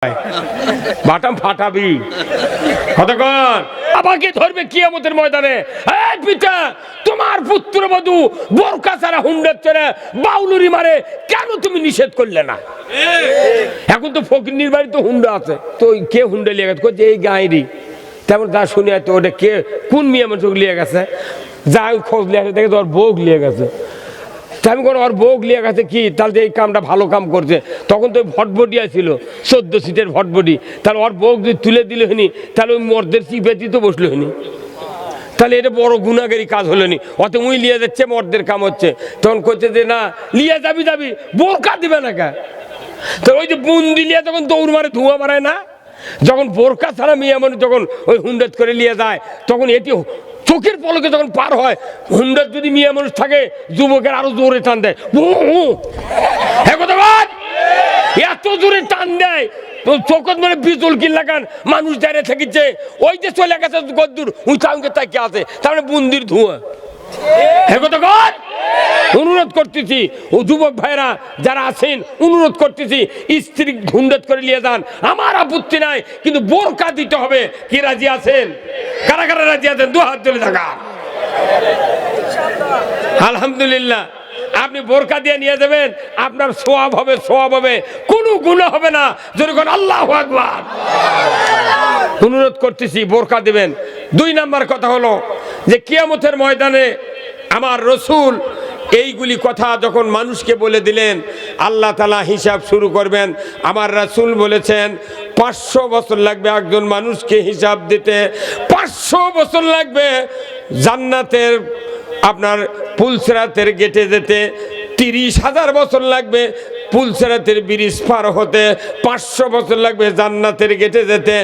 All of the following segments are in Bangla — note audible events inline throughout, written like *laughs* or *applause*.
*laughs* বাটাম ফাটাবি। কতক্ষণ আমাকে ধরবে কিয়ামতের ময়দানে। পিতা, তোমার পুত্রবধূ বোরকা ছাড়া হুন্ডের ছেড়ে বাউলুরি মারে, কেন তুমি নিষেধ করলে না? এখন তো ফকির বাড়ি তো হুন্ডা আছে। তো কে হুন্ডা লিয়ে গেছে? এই গাঁয়েরই। তেমন যা শুনে তো ওটা কে, কোন মেয়ে মানুষ লিয়ে গেছে? যা আমি খোঁজ লিয়ে গেছে দেখে তোর বউক লিয়ে গেছে। তা আমি কোনো ওর বউক লিয়ে গেছে কি? তাহলে এই কামটা ভালো কাম করছে। তখন তো ভটভটি ছিল, চোদ্দ সিটের ভটভটি। তাহলে ওর বউক যদি তুলে দিলে হয়নি, তাহলে ওই মর্দের চিপেতি তো বসল হয়নি। তাহলে এটা বড় গুণাগারি কাজ হলো নি অত উই লিয়ে যাচ্ছে, মর্দের কাম হচ্ছে। তখন করছে যে, না লিয়ে যাবি যাবি, বোরকা দিবে না কে? তো ওই যে বুন্দি লিয়ে তখন দৌড় মারে, ধোঁয়া মারায় না? যখন বোরকা ছাড়া মেয়ে মানে যখন ওই হুন্ডেত করে নিয়ে যায়, তখন এটি চোখের পলকে যখন পার হয়, হুন্ডার যদি মিয়া মানুষ থাকে, যুবকের আরও জোরে টান দেয়। হ্যাঁ এত জোরে টান দেয় চোখত মানে বিজুল কি লাগান, মানুষ দাঁড়িয়ে থাকিছে ওই যে চলে গেছে গদ্দুর, উঁচা চাঙ্গে তাকিয়ে আছে, তার মানে বুন্দির ধোঁয়া। অনুরোধ করতেছি, ও যুবক ভাইরা যারা আছেন, অনুরোধ করতেছি স্ত্রী ঢুন্ডত করে নিয়ে যান। আমার আপত্তি নাই, কিন্তু বোরকা দিতে হবে। কি রাজি আছেন? কারা কারা রাজি আছেন? দু হাত তুলে থাকা। আলহামদুলিল্লাহ, আপনি বোরকা দিয়ে নিয়ে যাবেন, আপনার সোয়াব হবে সোয়াব হবে। কোনো গুণ হবে না। যদি আল্লাহ অনুরোধ করতেছি, বোরকা দিবেন। দুই নাম্বার কথা হলো যে কিয়ামতের ময়দানে আমার রসুল এইগুলি কথা যখন মানুষকে বলে দিলেন, আল্লাহ তালা হিসাব শুরু করবেন। আমার রাসূল বলেছেন, পাঁচশো বছর লাগবে একজন মানুষকে হিসাব দিতে, পাঁচশো বছর লাগবে জান্নাতের আপনার পুলসেরাতের গেটে যেতে, তিরিশ হাজার বছর লাগবে পুলসেরাতের ব্রিজ পার হতে, পাঁচশো বছর লাগবে জান্নাতের গেটে যেতে।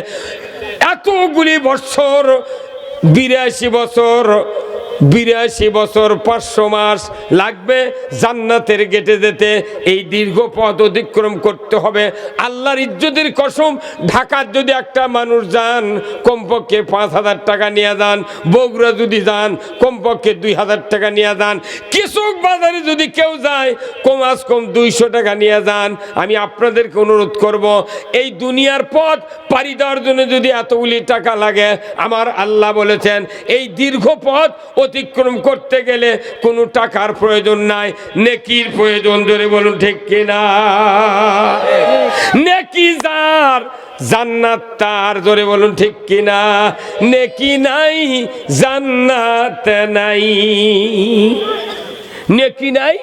এতগুলি বছর বিরাশি বছর বিরাশি বছর পাঁচশো মাস লাগবে জান্নাতের গেটে যেতে। এই দীর্ঘ পথ অতিক্রম করতে হবে। আল্লাহর ইজ্জতের কসম, ঢাকার যদি একটা মানুষ যান, কমপক্ষে পাঁচ হাজার টাকা নিয়ে যান, বগুড়া যদি যান, কমপক্ষে দুই হাজার টাকা নিয়ে যান কৃষক বাজারে যদি কেউ যায় কমাস কম দুইশো টাকা নিয়ে যান। আমি আপনাদেরকে অনুরোধ করব, এই দুনিয়ার পথ পাড়ি দেওয়ার জন্য যদি এতগুলি টাকা লাগে, আমার আল্লাহ বলেছেন, এই দীর্ঘ পথ অতিক্রম করতে গেলে কোনো টাকার প্রয়োজন নাই, নেকির প্রয়োজন ধরে বলুন ঠিক কিনা? নেকি যার, জান্নাত তার, জোরে বলুন ঠিক কিনা? নেকি নাই, জান্নাত নাই। নেকি নাই?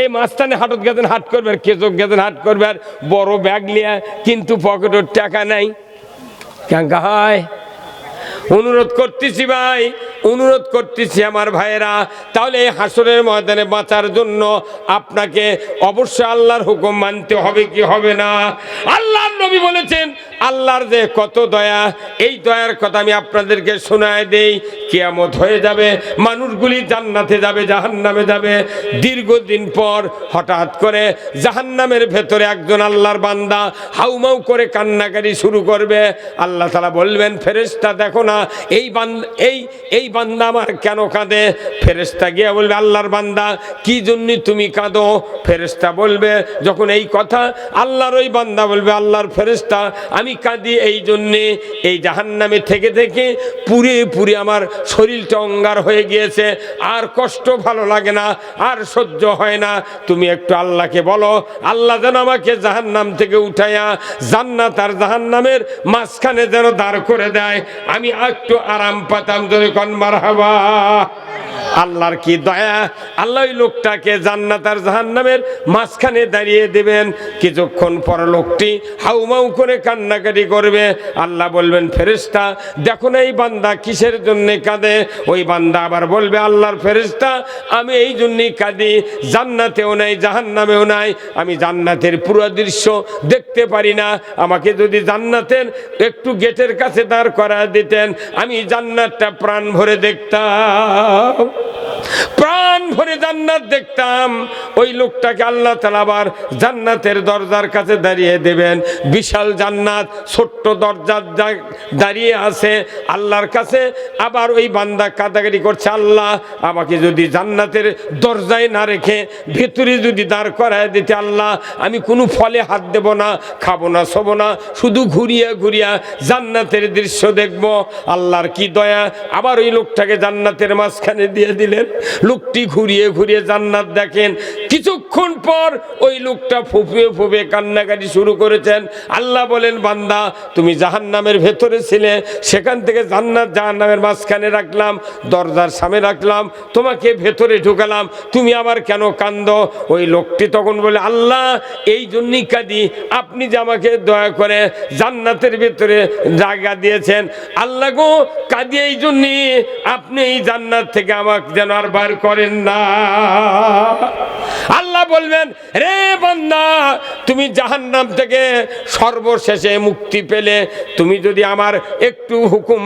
এই মাঝখানে হাটত গেছেন, হাট করবে আর কেচক গেছেন, হাট করবে আর বড় ব্যাগ লিয়া, কিন্তু পকেটের টাকা নাই। হয়? অনুরোধ করতেছি ভাই, অনুরোধ করতেছি আমার ভাইয়েরা, তাহলে এই হাসরের ময়দানে বাঁচার জন্য আপনাকে অবশ্যই আল্লাহর হুকুম মানতে হবে কি হবে না? আল্লাহর নবী বলেছেন আল্লাহর যে কত দয়া, এই দয়ার কথা আমি আপনাদেরকে শোনায় দেই। কেয়ামত হয়ে যাবে, মানুষগুলি জান্নাতে যাবে, জাহান্নামে যাবে। দীর্ঘদিন পর হঠাৎ করে জাহান্নামের ভেতরে একজন আল্লাহর বান্দা হাউমাউ করে কান্নাকারি শুরু করবে। আল্লাহ তালা বলবেন, ফেরেশতা, দেখো না, এই বান্দা এই এই বান্দা আমার কেন কাঁদে? ফেরেশতা গিয়া বলবে, আল্লাহর বান্দা, কি জন্য তুমি কাঁদো? ফেরেশতা বলবে, যখন এই কথা আল্লাহর ওই বান্দা বলবে, আল্লাহর ফেরেশতা, আমি কাঁদি এই জন্যে এই জাহান্নামে থেকে থেকে পুরে পুরে আমার শরীরটা অঙ্গার হয়ে গিয়েছে। আর কষ্ট ভালো লাগে না, আর সহ্য হয় না। তুমি একটু আল্লাহকে বলো, আল্লাহ যেন আমাকে জাহান্নাম থেকে উঠাইয়া জান্নাত আর জাহান্নামের মাঝখানে যেন দাঁড় করে দেয়। আমি একটু আরাম পাতাম যদি কন মারহাবা। আল্লাহর কি দয়া? আল্লাহ লোকটাকে জান্নাত আর জাহান্নামের মাঝখানে দাঁড়িয়ে দেবেন। কিছুক্ষণ পর লোকটি হাউমাউ করে কান্নাকাটি করবে। আল্লাহ বলবেন, ফেরেশতা, দেখো না এই বান্দা কিসের জন্য কাঁদে? ওই বান্দা আবার বলবে, আল্লাহর ফেরেশতা, আমি এই জন্যই কাঁদি। জান্নাতেও নাই, জাহান্নামেও নাই। আমি জান্নাতের পুরো দৃশ্য দেখতে পারি না। আমাকে যদি জান্নাতের একটু গেটের কাছে দাঁড় করা দিতেন, আমি জান্নাতটা প্রাণ ভরে দেখতাম। প্রাণ প্রাণ ভরে জান্নাত দেখতাম। ওই লোকটাকে আল্লাহ তালা আবার জান্নাতের দরজার কাছে দাঁড়িয়ে দেবেন। বিশাল জান্নাত, ছোট্ট দরজার দাঁড়িয়ে আছে। আল্লাহর কাছে আবার ওই বান্দা কাদাগারি করছে, আল্লাহ, আমাকে যদি জান্নাতের দরজায় না রেখে ভেতরে যদি দাঁড় করায় দিতে, আল্লাহ, আমি কোনো ফলে হাত দেব না, খাব না, শোবো না, শুধু ঘুরিয়া ঘুরিয়া জান্নাতের দৃশ্য দেখব। আল্লাহর কি দয়া, আবার ওই লোকটাকে জান্নাতের মাঝখানে দিয়ে দিলেন। লোকটি ঘুরিয়ে ঘুরিয়ে জান্নাত দেখেন। কিছুক্ষণ পর ওই লোকটা ফুপিয়ে ফুপিয়ে কান্নাকাটি শুরু করেছেন। আল্লাহ বলেন, বান্দা, তুমি জাহান নামের ভেতরে ছিলে, সেখান থেকে জান্নাত জাহান নামের মাঝখানে রাখলাম, দরজার সামনে রাখলাম, তোমাকে ভেতরে ঢুকালাম, তুমি আবার কেন কান্দ? ওই লোকটি তখন বলে, আল্লাহ, এই জন্যই কাঁদি, আপনি যে আমাকে দয়া করে জান্নাতের ভেতরে জায়গা দিয়েছেন। আল্লাহ গো, কাঁদি এই জন্যই, আপনি এই জান্নাত থেকে আমাকে যেন আর বার করেন না। আল্লাহ বলবেন রে বান্দা তুমি জাহান্নাম থেকে সর্বশেষে মুক্তি পেলে, তুমি যদি আমার একটু হুকুম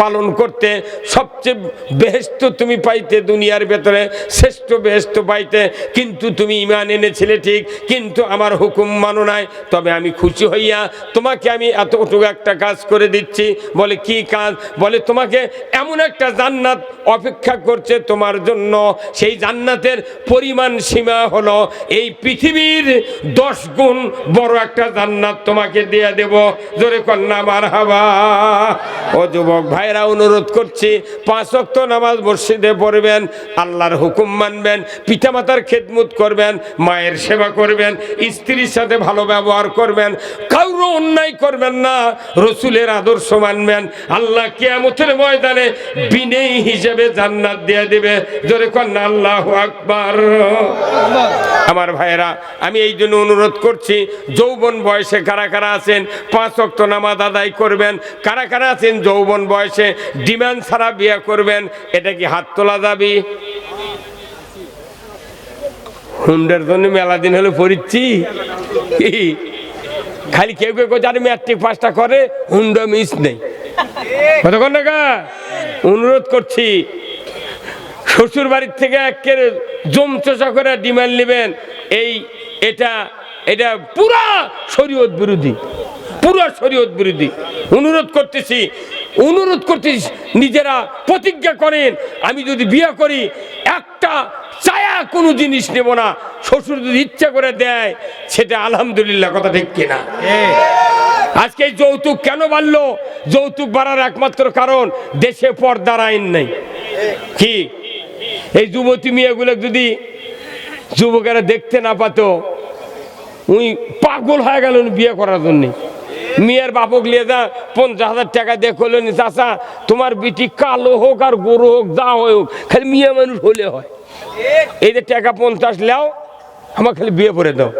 পালন করতে, সবচেয়ে বেহেস্ত তুমি পাইতে দুনিয়ার ভেতরে, শ্রেষ্ঠ বেহেস্ত পাইতে, কিন্তু তুমি ইমান এনেছিলে ঠিক, কিন্তু আমার হুকুম মানো নাই, তবে আমি খুশি হইয়া তোমাকে আমি এতটুকু একটা কাজ করে দিচ্ছি। বলে, কি কাজ? বলে, তোমাকে এমন একটা জান্নাত অপেক্ষা করছে তোমার জন্য, সেই জান্নাতের পরিমাণ সীমা হলো, এই পৃথিবীর দশ গুণ বড় একটা জান্নাত তোমাকে দিয়ে দেব। জোরে কন্যা মার হাবা ও যুবক ভাইরা অনুরোধ করছি পাঁচ অক্ত নামাজ মসজিদে পড়বেন আল্লাহর হুকুম মানবেন পিতামাতার খেদমত করবেন মায়ের সেবা করবেন স্ত্রীর সাথে ভালো ব্যবহার করবেন কারও অন্যায় করবেন না রসুলের আদর্শ মানবেন আল্লাহ কেয়ামতের ময়দানে বিনেই হিসেবে জান্নাত দিয়ে দেবে। জোরে কন্যা আল্লাহ আকবার। আমার ভাইয়েরা আমি এই জন্য অনুরোধ করছি। যৌবন বয়সে কারা কারা আছেন? পাঁচ অক্ত নামাজ আদায় করবেন। কারা কারা আছেন যৌবন বয়সে? ডিমান্ড ছাড়া বিয়ে করবেন। এটা কি হাত তোলা যাবি হুন্ডার জন্য মেলা দিন হলে পড়িচ্ছি। খালি কেউ কেউ যারা ম্যাট্রিক পাসটা করে, হুন্ডা মিস নেই। কতক্ষণ টাকা অনুরোধ করছি শ্বশুর বাড়ির থেকে একের জম চষা করে ডিমান্ড নেবেন। এই, এটা এটা পুরা শরীয়ত বিরোধী, পুরা শরীয়ত বিরোধী। অনুরোধ করতেছি অনুরোধ করতেছি, নিজেরা প্রতিজ্ঞা করেন, আমি যদি বিয়ে করি, একটা চায়া কোনো জিনিস নেব না। শ্বশুর যদি ইচ্ছা করে দেয়, সেটা আলহামদুলিল্লাহ কথা ঠিক কিনা। আজকে যৌতুক কেন বাড়লো? যৌতুক বাড়ার একমাত্র কারণ, দেশে পর্দার আইন নেই। কি? এই যুবতী মেয়েগুলো যদি যুবকেরা দেখতে না পাতো উই পাগল হয়ে গেল বিয়ে করার জন্যে। মেয়ের বাপক লিয়ে যা পঞ্চাশ হাজার টাকা দিয়ে করল নি চাষা তোমার বিটি কালো হোক আর গরু হোক যা হোক খালি মেয়ে মানুষ হলে হয়। এই যে টাকা পঞ্চাশ লেও আমার খালি বিয়ে করে দাও।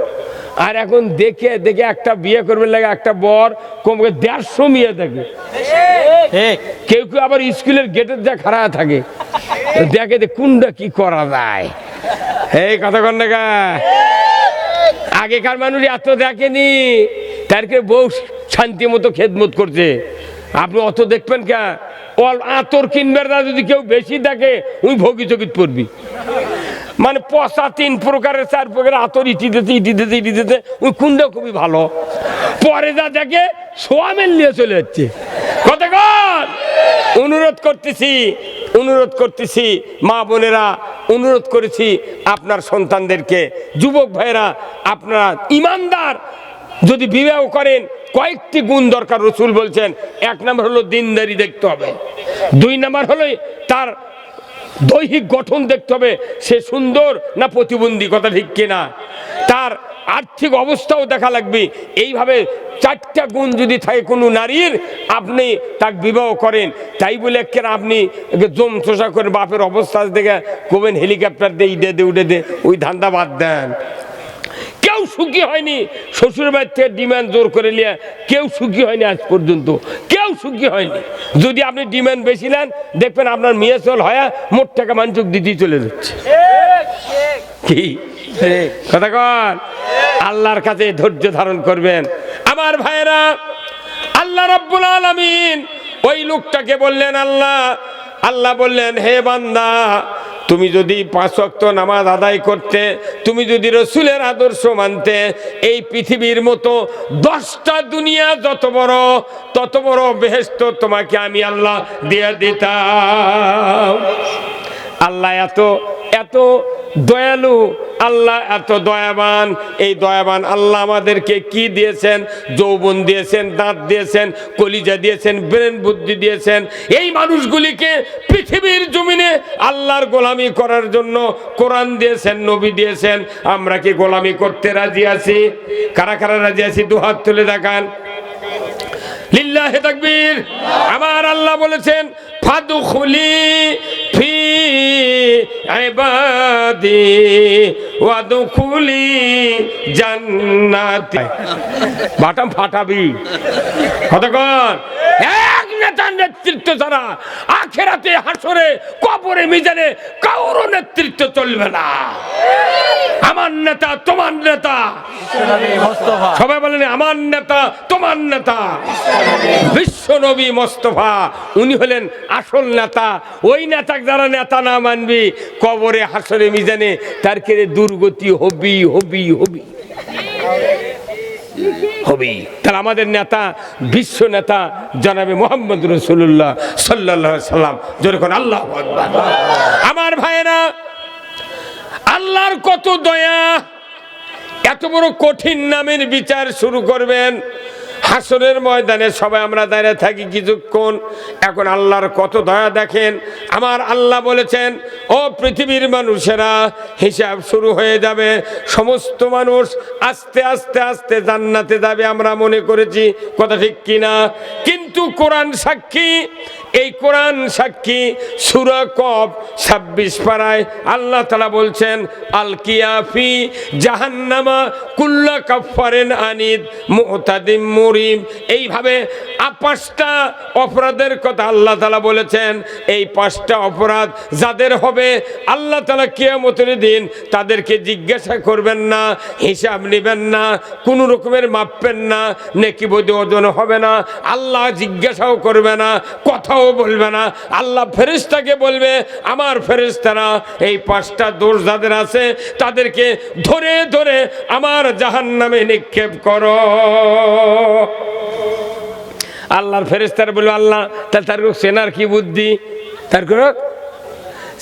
আর এখন দেখে দেখে একটা বিয়ে করবে লাগে একটা বর কমকে দেড়শো মেয়ে থাকে কেউ কেউ আবার স্কুলের গেটের যা খারাপ থাকে। দেখে কোনটা কি করা যায়। এই কথা কন না? আগেকার মানুষ এত দেখেনি। তারকে বউ শান্তি মতো খেদমত করছে। আপনি অত দেখবেন কে? অল আতর কিনবার না যদি কেউ বেশি দেখে, উনি ভোগী চকিত পড়বি মানে পচা তিন প্রকারের, চার প্রকারের আতর ইটি দিতে ইটি দিতে ইটি দিতে ওই কুন্ডা খুবই ভালো। পরে যা দেখে সোয়ামেল নিয়ে চলে যাচ্ছে। কতক্ষণ অনুরোধ করতেছি অনুরোধ করতেছি, মা বোনেরা, অনুরোধ করেছি আপনার সন্তানদেরকে, যুবক ভাইয়েরা, আপনারা ইমানদার, যদি বিবাহ করেন, কয়েকটি গুণ দরকার রসুল বলছেন, এক নম্বর হলো দিনদারি দেখতে হবে, দুই নম্বর হলো তার দৈহিক গঠন দেখতে হবে, সে সুন্দর না প্রতিবন্ধী, কথা ঠিক কিনা? তার আর্থিক অবস্থাও দেখা লাগবে। এইভাবে চারটা গুণ যদি থাকে কোনো নারীর আপনি তাকে বিবাহ করেন। তাই বলে কেন আপনি জম চোষা করে বাপের অবস্থা দেখে কবেন হেলিকপ্টার দিয়ে ইডে দে উঠে দে ওই ধান্দা বাদ দেন। কেউ সুখী হয়নি শ্বশুর বাড়ির থেকে ডিমান্ড জোর করে নিয়ে কেউ সুখী হয়নি আজ পর্যন্ত। কেউ সুখী হয়নি। যদি আপনি ডিমান্ড বেশি নেন দেখবেন আপনার মেয়ে চল হয় মোট টাকা মানচুক দিতেই চলে যাচ্ছে। কি? কথা আল্লাহর কাছে ধৈর্য ধারণ করবেন। আমার ভাইরা আল্লাহ রাব্বুল আলামিন ওই লোকটাকে বললেন, আল্লাহ আল্লাহ বললেন, হে বান্দা, তুমি যদি পাঁচ ওয়াক্ত নামাজ আদায় করতে, তুমি যদি রসুলের আদর্শ মানতে, এই পৃথিবীর মতো দশটা দুনিয়া যত বড়, তত বড় বেহেস্ত তোমাকে আমি আল্লাহ দিয়ে দিতাম। আল্লাহ এত এত দয়ালু আল্লাহ, এত দয়াবান। এই দয়াবান আল্লাহ আমাদেরকে কি দিয়েছেন? যৌবন দিয়েছেন, দাঁত দিয়েছেন, কলিজা দিয়েছেন, ব্রেন বুদ্ধি দিয়েছেন। এই মানুষগুলিকে পৃথিবীর জমিনে আল্লাহর গোলামি করার জন্য কোরআন দিয়েছেন, নবী দিয়েছেন। আমরা কি গোলামি করতে রাজি আছি? কারা কারা রাজি আছি? দুহাত তুলে দেখান। লিল্লাহে তাকবীর। আমার আল্লাহ বলেছেন ফাদুখুলি ফি ইবাদি ওয়াদুখুলি জান্নাতি। বাটাম ফাটাবি। কতক্ষণ এক নেতার নেতৃত্ব ছাড়া আখেরাতে হাসরে কবরে মিজানে কারও নেতৃত্ব চলবে না। আমার নেতা তোমার নেতা। সবাই বলেন আমার নেতা তোমার নেতা। বিশ্ব নবী মোস্তফা উনি হলেন আসল নেতা। ওই নেতা যারা নেতা না মানবি কবরে হাসরে মিজানে তার কেড়ে দুর্গতি হবি হবি হবি হবি। তাহলে আমাদের নেতা, বিশ্ব নেতা জানাবে মোহাম্মদ রসুল্লাহ সাল্লাহ সাল্লাম। যেরকম আল্লাহ আমার ভাইয়েরা, আল্লাহর কত দয়া, এত বড় কঠিন নামের বিচার শুরু করবেন। হাসরের ময়দানে সবাই আমরা দাঁড়িয়ে থাকি কিছুক্ষণ। এখন আল্লাহর কত দয়া দেখেন। আমার আল্লাহ বলেছেন, ও পৃথিবীর মানুষেরা, হিসাব শুরু হয়ে যাবে। সমস্ত মানুষ আস্তে আস্তে আস্তে জান্নাতে যাবে আমরা মনে করেছি। কথা ঠিক কিনা কিন্তু কোরআন সাক্ষী, এই কোরআন সাক্ষী সুরা ছাব্বিশ পাড়ায় আল্লাহ তালা বলছেন, আল কিয়াফি জাহান্নামা কুল্লা কাফারেন আনিদ মোহতাদিম মুরিম এইভাবে পাঁচটা অপরাধের কথা আল্লাহ তালা বলেছেন। এই পাঁচটা অপরাধ যাদের হবে, আল্লাহ তালা কেয়ামতের দিন তাদেরকে জিজ্ঞাসা করবেন না, হিসাব নেবেন না, কোনো রকমের মাপবেন না, নেকি বোধ ওজন হবে না, আল্লাহ জিজ্ঞাসাও করবে না, কথাও বলবে না। আল্লাহ ফেরেশতাকে বলবে, আমার ফেরেশতারা এই পাঁচটা দোষ যাদের আছে, তাদেরকে ধরে ধরে আমার জাহান নামে নিক্ষেপ করো। আল্লাহর ফেরেস্তার বলবে আল্লাহ, তাহলে তার সেনার কি বুদ্ধি? তার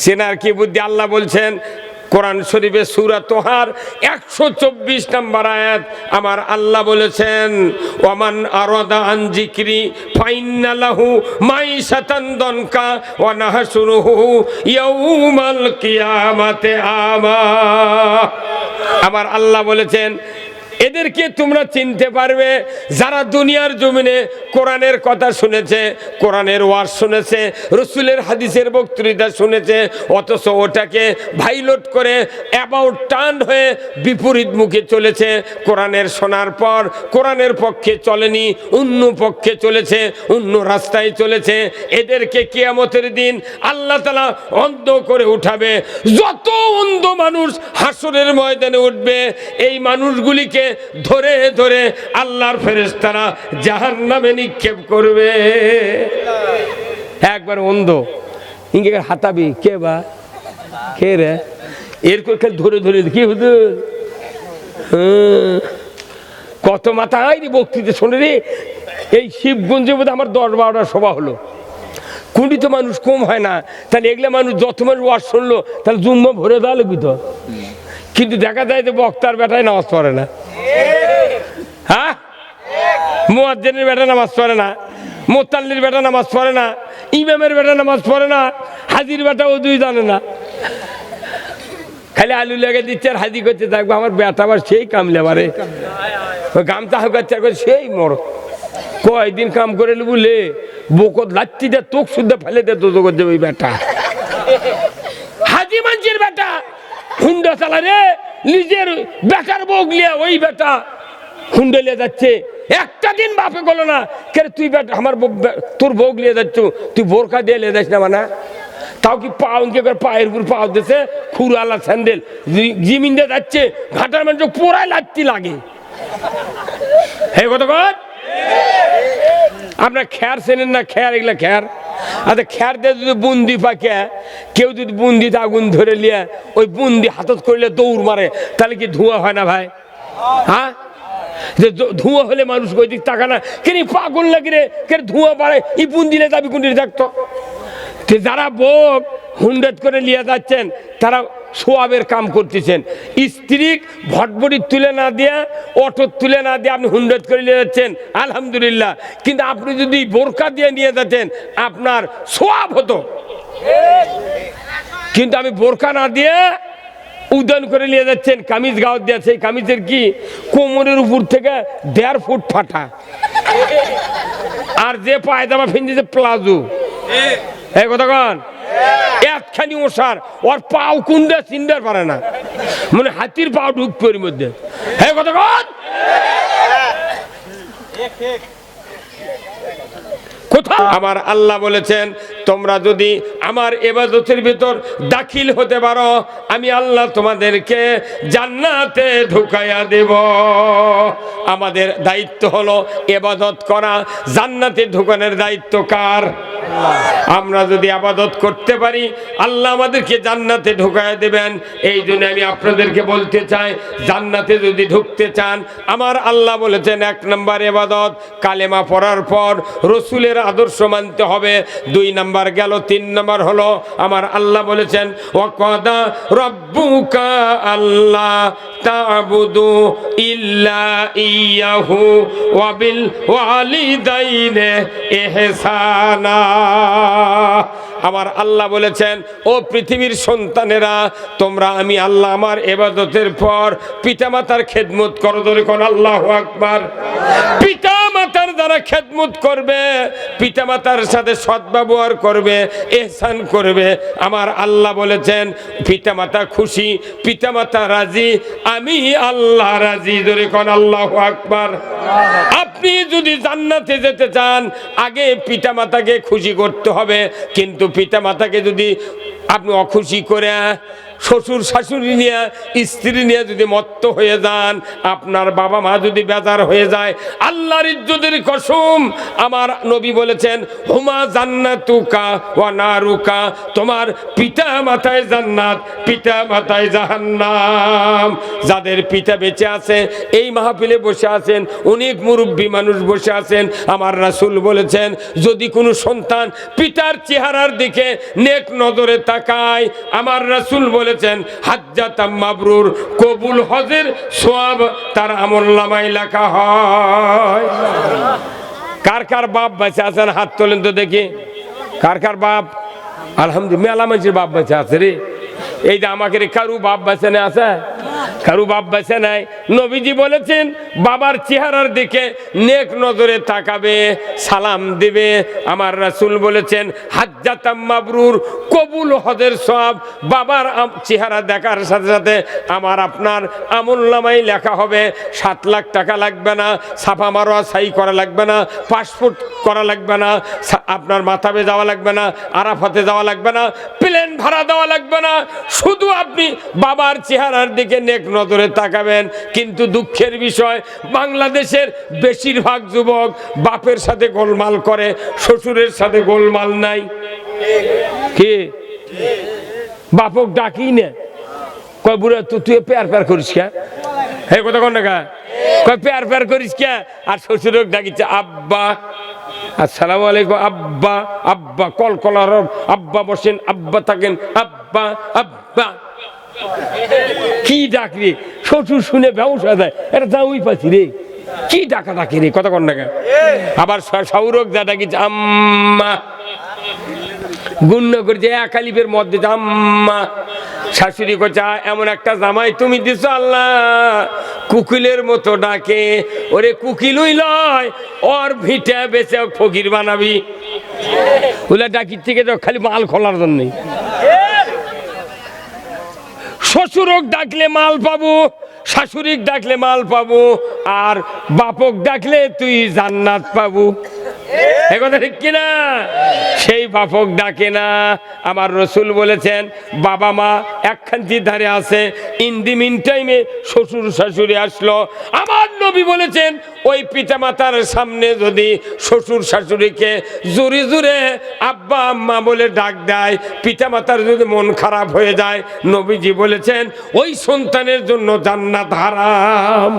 সেনার কি বুদ্ধি? আল্লাহ বলছেন, কোরআন শরীফে সুরা তোহার একশো চব্বিশ নম্বর আয়াত। আমার আল্লাহ বলেছেন ওমান আরদা আন জিক্রি ফাইন্নালাহু মাই সাতান দনকা ওয়ানাহাসুরুহু ইয়াউমাল কিয়ামাতে আমা। আমার আল্লাহ বলেছেন এদেরকে তোমরা চিনতে পারবে, যারা দুনিয়ার জমিনে কোরআনের কথা শুনেছে, কোরআনের ওয়াজ শুনেছে, রসুলের হাদিসের বক্তৃতা শুনেছে, অথচ ওটাকে ভাইলট করে অ্যাবাউট টান হয়ে বিপরীত মুখে চলেছে। কোরআনের শোনার পর কোরআনের পক্ষে চলেনি, অন্য পক্ষে চলেছে, অন্য রাস্তায় চলেছে। এদেরকে কিয়ামতের দিন আল্লাহ তালা অন্ধ করে উঠাবে। যত অন্ধ মানুষ হাসরের ময়দানে উঠবে, এই মানুষগুলিকে ধরে ধরে আল্লাহর ফেরেশতারা জাহান নামে নিক্ষেপ করবে। একবার অন্ধ। ইঙ্গে হাতাবি, কে বা? কে রে? এরকম খালি ধরে ধরে, কি হুজুর? হ্যাঁ। কত মাথা আইনি বক্তৃতা, শোনে রে। এই শিবগঞ্জে বোধ আমার দশ বারোটা সভা হলো। কুড়ি তো মানুষ কম হয় না। তাহলে এগুলো মানুষ যত মানুষ ওয়াজ শুনলো, তাহলে জুম্মা ভরে দেওয়া লাগবি তো। কিন্তু দেখা যায় যে বক্তার বেটায় নামাজ পড়ে না। হ্যাঁ? মুয়াজ্জেনের বেটা নামাজ পড়ে না, মোতাল্লির বেটা নামাজ পড়ে না, ইমামের বেটা নামাজ পড়ে না, হাজির বেটা ও দুই জানে না। খালি আলু লেগে দিচ্ছে আর হাজি করতে থাকব আমার বেটা আবার সেই কামলে বারে। গামতা হাঁকাচ্ছে আর সেই মর। কয়দিন কাম করে বলে বকত লাচ্ছি দে, তোক শুদ্ধ ফেলে দে তো করছে ওই বেটা। হাজি মানছির বেটা, হুন্ডা চালা রে নিজের বেটার বউ লিয়ে ওই বেটা। হুন্ডে লিয়ে যাচ্ছে। একটা দিন বাপে গেলো না, কে তুই আমার তোর বউ লিয়ে যাচ্ছ, তুই বোরখা দিয়ে লিয়ে যাস না মানে? তাও কি পা করে পায়ের উপর পাও দিছে খুরালা স্যান্ডেল। জিমিন দিয়ে যাচ্ছে, ঘাটার মানুষ পোড়ায় লাগতি লাগে। হে কত কর আপনার খ্যার চেনেন না? খ্যার, এগুলা খ্যার? আচ্ছা খ্যার দিয়ে যদি বুন্দি পাকে, কেউ যদি বুন্দিতে আগুন ধরে লিয়ে, ওই বুন্দি হাতত করলে দৌড় মারে, তাহলে কি ধোঁয়া হয় না ভাই? হ্যাঁ? যে ধোঁয়া হলে মানুষ ওই দিক তাকা না। কেন পাগল লাগে রে? কেন ধোঁয়া বাড়ে এই বুন্দিলে দাবি কুন্দিলে থাকতো। তো যারা বোক হুন্ডেট করে নিয়ে যাচ্ছেন, তারা সোয়াবের কাম করতেছেন। স্ত্রী ভটভটি তুলে না দিয়ে অটো তুলে না দিয়ে আপনি হুন্ডেট করে নিয়ে যাচ্ছেন, আলহামদুলিল্লাহ। কিন্তু আপনি যদি বোরকা দিয়ে নিয়ে যাচ্ছেন, আপনার সোয়াব হতো। কিন্তু আমি বোরকা না দিয়ে উদয়ন করে নিয়ে যাচ্ছেন। কামিজ গাওয়ার দিয়ে, সেই কামিজের কি? কোমরের উপর থেকে দেড় ফুট ফাটা। আর যে পায়জামা ফিনছে প্লাজো। এই কথা কন? একখানি ওষার। ওর পাও কুন্ডে চিনতে পারে না। মানে হাতির পাও ঢুকবে ওর মধ্যে। হ্যাঁ কথা কন? কোথাও? আমার আল্লাহ বলেছেন, তোমরা যদি আমার এবাদতের ভিতর দাখিল হতে পারো, আমি আল্লাহ তোমাদেরকে জান্নাতে ঢুকাইয়া দেব। আমাদের দায়িত্ব হলো এবাদত করা। জান্নাতে ঢুকানোর দায়িত্ব কার? আমরা যদি আবাদত করতে পারি, আল্লাহ আমাদেরকে জান্নাতে ঢুকায় দেবেন। এই জন্য আমি আপনাদেরকে বলতে চাই, জান্নাতে যদি ঢুকতে চান, আমার আল্লাহ বলেছেন এক নম্বর এবাদত, কালেমা পড়ার পর রসুলের আদর্শ মানতে হবে। দুই নম্বর গেল, তিন নম্বর হলো, আমার আল্লাহ বলেছেন ও কদা রব্বুকা আল্লাহ তাবুদু ইল্লা ইয়াহু, ওয়াবিল ওয়ালিদাইনে ইহসানা আমার আল্লাহ বলেছেন, ও পৃথিবীর সন্তানেরা, তোমরা আমি আল্লাহ আমার এবাদতের পর পিতামাতার খেদমত করো। তোর কোন আল্লাহ আকবার। পিতা দ্বারা খেদমত করবে, পিতামাতার সাথে সদ্ব্যবহার করবে, এহসান করবে। আমার আল্লাহ বলেছেন, পিতামাতা খুশি, পিতামাতা রাজি, আমি আল্লাহ রাজি। ধরে কোন আল্লাহ আকবার। আপনি যদি জান্নাতে যেতে চান, আগে পিতামাতাকে খুশি করতে হবে, কিন্তু পিতামাতাকে যদি আপনি অখুশি করে শ্বশুর শাশুড়ি নিয়ে, স্ত্রী নিয়ে যদি মত্ত হয়ে যান, আপনার বাবা মা যদি বেজার হয়ে যায়, আল্লাহর ইজ্জতের কসম আমার নবী বলেছেন, হুমা জান্নাতুকা ওয়া নারুকা তোমার পিতা মাতায় জান্নাত, পিতা মাতায় জাহান্নাম। যাদের পিতা বেঁচে আছে, এই মাহফিলে বসে আছেন, অনেক মুরব্বী মানুষ বসে আছেন, আমার রাসূল বলেছেন, যদি কোনো সন্তান পিতার চেহারার দিকে নেক নজরে তাকায়, আমার রাসুল বলেছেন, হাজ্জাতাম মাবরুর, কবুল হজের সোয়াব তার আমল নামাই লেখা হয়। কার কার বাপ বেঁচে আছেন? হাত তোলেন তো দেখি। কার কার বাপ? আলহামদুলিল্লাহ, মেলা মানুষের বাপ বেঁচে আছে রে। এই যে আমাকে রে কারু বাপ বেঁচে আছে? কারু বাপ বেঁচে নাই। নবীজি বলেছেন, বাবার চেহারার দিকে নেক নজরে তাকাবে, সালাম দিবে। আমার রাসূল বলেছেন, হাজ্জাতাম মাবরুর কবুল হদের সব বাবার চেহারা দেখার সাথে সাথে আমার আপনার আমল নামাই লেখা হবে, সাত লাখ টাকা লাগবে না, ছাপা মারোয়া সাই করা লাগবে না, পাসপোর্ট করা লাগবে না আপনার মাথাবে যাওয়া লাগবে না, আরাফাতে যাওয়া লাগবে না, প্লেন ভাড়া দেওয়া লাগবে না। শুধু আপনি বাবার চেহারার দিকে নেক নজরে তাকাবেন, কিন্তু দুঃখের বিষয়, বাংলাদেশের বেশিরভাগ যুবক বাপের সাথে গোলমাল করে, শ্বশুরের সাথে গোলমাল নাই। কি? বাপক ডাকি না। কয়, বুড়া তুই তুই পেয়ার পেয়ার করিস কে? হে, কথা কন না কয়, পেয়ার পেয়ার করিস কে? আর শ্বশুরক ডাকিছে, আব্বা, আসসালামু আলাইকুম, আব্বা আব্বা কল কলার আব্বা বসেন, আব্বা থাকেন, আব্বা আব্বা। কি ডাক রে শ্বশুর শুনে ব্যবসা দেয়। এটা দাউই পাচ্ছি রে। কি ডাকা ডাকি রে? কথা কন না আবার সৌরক যা ডাকি আম্মা। গুণ্য করছে এক মধ্যে জাম্মা শাশুড়ি করছে এমন একটা জামাই তুমি দিছো আল্লাহ। কুকিলের মতো ডাকে, ওরে কুকিলই লয়, ওর ভিটে বেচে ফকির বানাবি। ওলা ডাকির থেকে তো খালি মাল খোলার জন্যই শ্বশুরক ডাকলে মাল পাবো শাশুড়িক ডাকলে মাল পাবো আর বাপক ডাকলে তুই জান্নাত পাবো। সেই বাপক ডাকে না। আমার রসুল বলেছেন, বাবা মা একখান্তির ধারে আছে ইন দি মিন টাইমে শ্বশুর শাশুড়ি আসলো। আমার নবী বলেছেন, ওই পিতামাতার সামনে যদি শ্বশুর শাশুড়িকে জোরে জোরে আব্বা আম্মা বলে ডাক দেয়, পিতামাতার যদি মন খারাপ হয়ে যায়, নবীজি বলেছেন, ওই সন্তানের জন্য জান্নাত হারাম।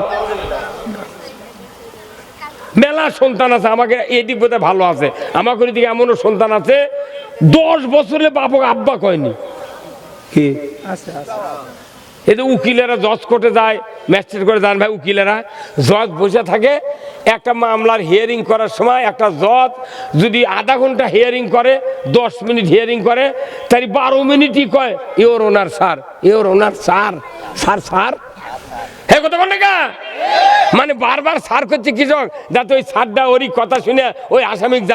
মেলা সন্তান আছে আমাকে এদিক বোধহয় ভালো আছে। আমাকে ওইদিকে এমনও সন্তান আছে দশ বছরে বাবু আব্বা কয়নি। কি? এই যে উকিলেরা জজ কোর্টে যায় ম্যাজিস্ট্রেট করে যান ভাই উকিলেরা জজ বসে থাকে একটা মামলার হিয়ারিং করার সময় একটা জজ যদি আধা ঘণ্টা হিয়ারিং করে দশ মিনিট হিয়ারিং করে তাই বারো মিনিটই কয় your honour sir your honour sir sir sir মানে বারবার সার করছে কৃষক যাতে ওই সারটা ওরই কথা শুনে ওই আসামিক